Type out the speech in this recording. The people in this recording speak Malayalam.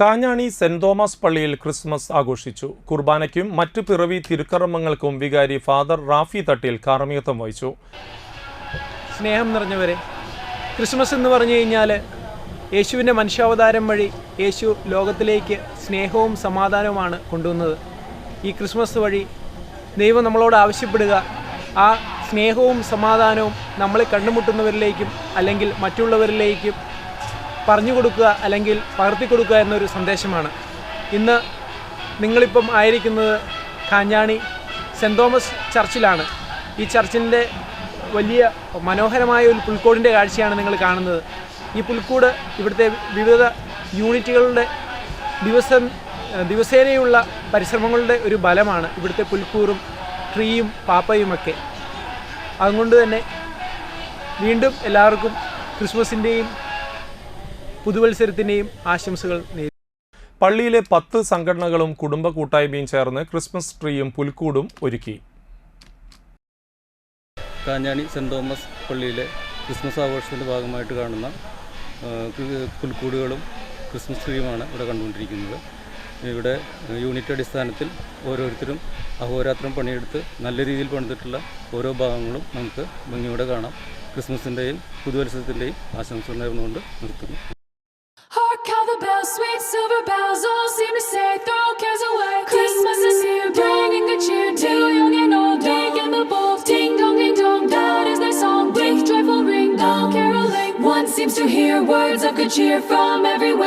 കാഞ്ഞാണി സെന്റ് തോമസ് പള്ളിയിൽ ക്രിസ്മസ് ആഘോഷിച്ചു. കുർബാനയ്ക്കും മറ്റ് പിറവി തിരുക്കർമ്മങ്ങൾക്കും വികാരി ഫാദർ റാഫി തട്ടിൽ കാർമ്മികത്വം വഹിച്ചു. സ്നേഹം നിറഞ്ഞവരെ ക്രിസ്മസ് എന്ന് പറഞ്ഞു കഴിഞ്ഞാൽ യേശുവിന്റെ മനുഷ്യാവതാരം വഴി യേശു ലോകത്തിലേക്ക് സ്നേഹവും സമാധാനവുമാണ് കൊണ്ടുവന്നത്. ഈ ക്രിസ്മസ് വഴി ദൈവം നമ്മളോട് ആവശ്യപ്പെടുക ആ സ്നേഹവും സമാധാനവും നമ്മളെ കണ്ടുമുട്ടുന്നവരിലേക്കും അല്ലെങ്കിൽ മറ്റുള്ളവരിലേക്കും പറഞ്ഞു കൊടുക്കുക അല്ലെങ്കിൽ പകർത്തി കൊടുക്കുക എന്നൊരു സന്ദേശമാണ്. ഇന്ന് നിങ്ങളിപ്പം ആയിരിക്കുന്നത് കാഞ്ഞാണി സെന്റ് തോമസ് ചർച്ചിലാണ്. ഈ ചർച്ചിന്റെ വലിയ മനോഹരമായ ഒരു പുൽക്കോടിന്റെ കാഴ്ചയാണ് നിങ്ങൾ കാണുന്നത്. ഈ പുൽക്കൂട് ഇവിടുത്തെ വിവിധ യൂണിറ്റുകളുടെ ദിവസം ദിവസേനയുള്ള പരിശ്രമങ്ങളുടെ ഒരു ബലമാണ് ഇവിടുത്തെ പുൽക്കൂറും ട്രീയും പാപ്പയുമൊക്കെ. അതുകൊണ്ട് തന്നെ വീണ്ടും എല്ലാവർക്കും ക്രിസ്മസിന്റെയും പുതുവത്സരത്തിന്റെയും ആശംസകൾ നേരി പള്ളിയിലെ പത്ത് സംഘടനകളും കുടുംബ കൂട്ടായ്മയും ചേർന്ന് ക്രിസ്മസ് ട്രീയും പുൽക്കൂടും ഒരുക്കി. കാഞ്ഞാണി സെന്റ് തോമസ് പള്ളിയിലെ ക്രിസ്മസ് ആഘോഷത്തിന്റെ ഭാഗമായിട്ട് കാണുന്ന പുൽക്കൂടുകളും ക്രിസ്മസ് ട്രീയുമാണ് ഇവിടെ കണ്ടുകൊണ്ടിരിക്കുന്നത്. ഇവിടെ യൂണിറ്റ് അടിസ്ഥാനത്തിൽ ഓരോരുത്തരും അഹോരാത്രം പണിയെടുത്ത് നല്ല രീതിയിൽ പണിതിട്ടുള്ള ഓരോ ഭാഗങ്ങളും നമുക്ക് ഭംഗിയോടെ കാണാം. ക്രിസ്മസിന്റെയും പുതുവത്സരത്തിന്റെയും ആശംസകൾ നേർന്നുകൊണ്ട് നിർത്തുന്നു. Sweet silver bells, all seem to say, throw cares away. Christmas is here, bringing good cheer to young and old, big and the bold. Ding dong, ding dong, that is their song. With joyful ring, all caroling. One seems to hear words of good cheer from everywhere.